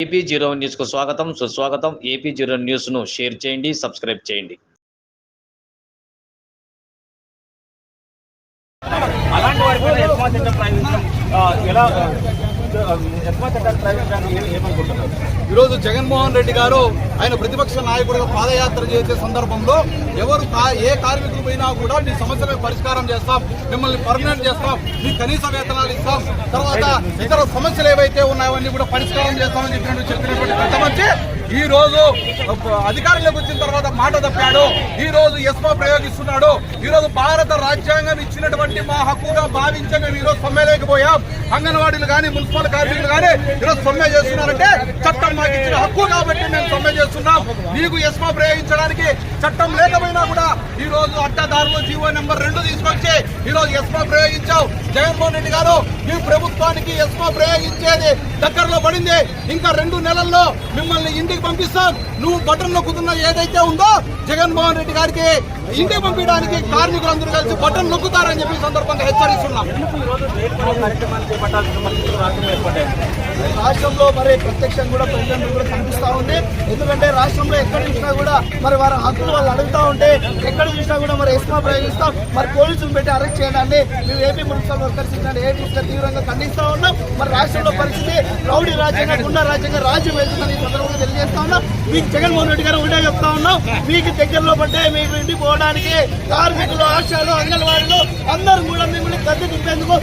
AP zero న్యూస్కు స్వాగతం. సుస్వాగతం. ఏపీ జీరో న్యూస్ను షేర్ చేయండి సబ్స్క్రైబ్ చేయండి. అలాంటి వారి పైన ఎస్మా చట్టం ప్రయోగించడం ఆ, ఎలా ఆ, ఎస్మా చట్టాన్ని ప్రయోగించడానికి ఏ- ఏమనుకుంటున్నారు? ఈరోజు జగన్మోహన్ రెడ్డి గారు ఆయన ప్రతిపక్ష నాయకుడిగా పాదయాత్ర చేసే సందర్భంలో ఎవరు ఏ కార్మికులు పోయినా కూడా మీ సమస్యలకు పరిష్కారం చేస్తాం మిమ్మల్ని పర్మనెంట్ చేస్తాం మీ కనీస వేతనాలు ఇస్తాం తర్వాత ఇతర సమస్యలు ఏవైతే ఉన్నాయో అన్ని కూడా పరిష్కారం చేస్తామని చెప్పినట్టు చెప్పినటువంటి పెద్ద ఈ రోజు అధికారంలోకి వచ్చిన తర్వాత మాట తప్పాడు ఈ రోజు ఎస్మా ప్రయోగిస్తున్నాడు ఈ రోజు భారత రాజ్యాంగం ఇచ్చినటువంటి మా హక్కుగా భావించే మేము ఈ రోజు సమ్మెలేకపోయాం అంగన్వాడీలు కానీ మున్సిపల్ కార్మికులు కానీ ఈరోజు సమ్మె చేస్తున్నారంటే చట్టం మాకు ఇచ్చిన హక్కు కాబట్టి మేము సమ్మె చేస్తున్నాం. నీకు ఎస్మా ప్రయోగించడానికి చట్టం లేకపోయినా కూడా ఈ రోజు అట్టదారులు జీవో నెంబర్ రెండు తీసుకొచ్చి ఈ రోజు ఎస్మా ప్రయోగించావు. జగన్మోహన్ రెడ్డి గారు ఈ ప్రభుత్వానికి ఎస్మా ప్రయోగించేది దగ్గరలో పడింది. ఇంకా రెండు నెలల్లో మిమ్మల్ని ఇంటికి పంపిస్తాం. నువ్వు బటన్ నొక్కుతున్న ఏదైతే ఉందో జగన్మోహన్ రెడ్డి గారికి ఇంటికి పంపించడానికి కార్మికులందరూ కలిసి బటన్ నొక్కుతారని చెప్పి సందర్భంగా హెచ్చరిస్తున్నాం. చేపట్టాల్సిన పరిస్థితులు రాష్ట్రంలో ఏర్పడ్డాయి. రాష్ట్రంలో మరి ప్రత్యక్షంగా కూడా ప్రజలందరూ కూడా కనిపిస్తూ ఉంది. ఎందుకంటే రాష్ట్రంలో ఎక్కడ చూసినా కూడా మరి వారి హక్కులు వాళ్ళు అడుగుతా ఉంటే ఎక్కడ చూసినా కూడా మరి ఎస్మా ప్రయోగిస్తాం. మరి పోలీసులు పెట్టి అరెస్ట్ చేయడాన్ని మేము ఏపీ మున్సిపల్ వర్కర్స్ ఇట్లాంటి తీవ్రంగా ఖండిస్తూ ఉన్నాం. మరి రాష్ట్రంలో పరిస్థితి రౌడీ రాజ్యంగా గుండా రాజ్యంగా రాజ్యం వెళ్తుందని సందర్భంగా తెలియజేస్తా ఉన్నాం. మీకు జగన్మోహన్ రెడ్డి గారు ఒకటే చెప్తా ఉన్నాం. మీకు దగ్గరలో పడ్డే మీకు ఇంటికి పోవడానికి కార్మికులు ఆశాలు అంగన్వాడీలు అందరూ కూడా మిమ్మల్ని గద్దె తిప్పేందుకు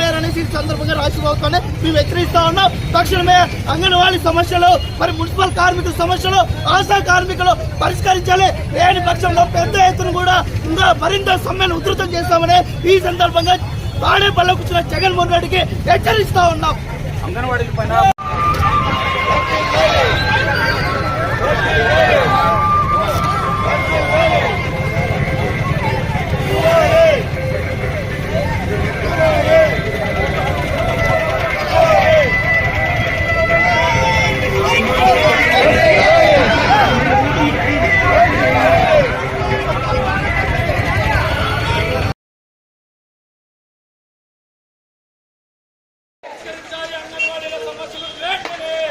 సిద్ధమయ్యారనేసి ఈ సందర్భంగా రాష్ట్ర ప్రభుత్వాన్ని మేము హెచ్చరిస్తా ఉన్నాం. తక్షణమే అంగన్వాడీ సమస్యలు మరి మున్సిపల్ కార్మికుల సమస్యలు ఆశా కార్మికులు పరిష్కరించాలి. లేని పక్షంలో పెద్ద ఎత్తున కూడా ఇంకా మరింత సమ్మెను ఉధృతం చేస్తామని ఈ సందర్భంగా తాడేపల్లికి వచ్చిన జగన్మోహన్ రెడ్డికి హెచ్చరిస్తా ఉన్నాం. అంగన్వాడీ పైన సమస్యలు లేకుండా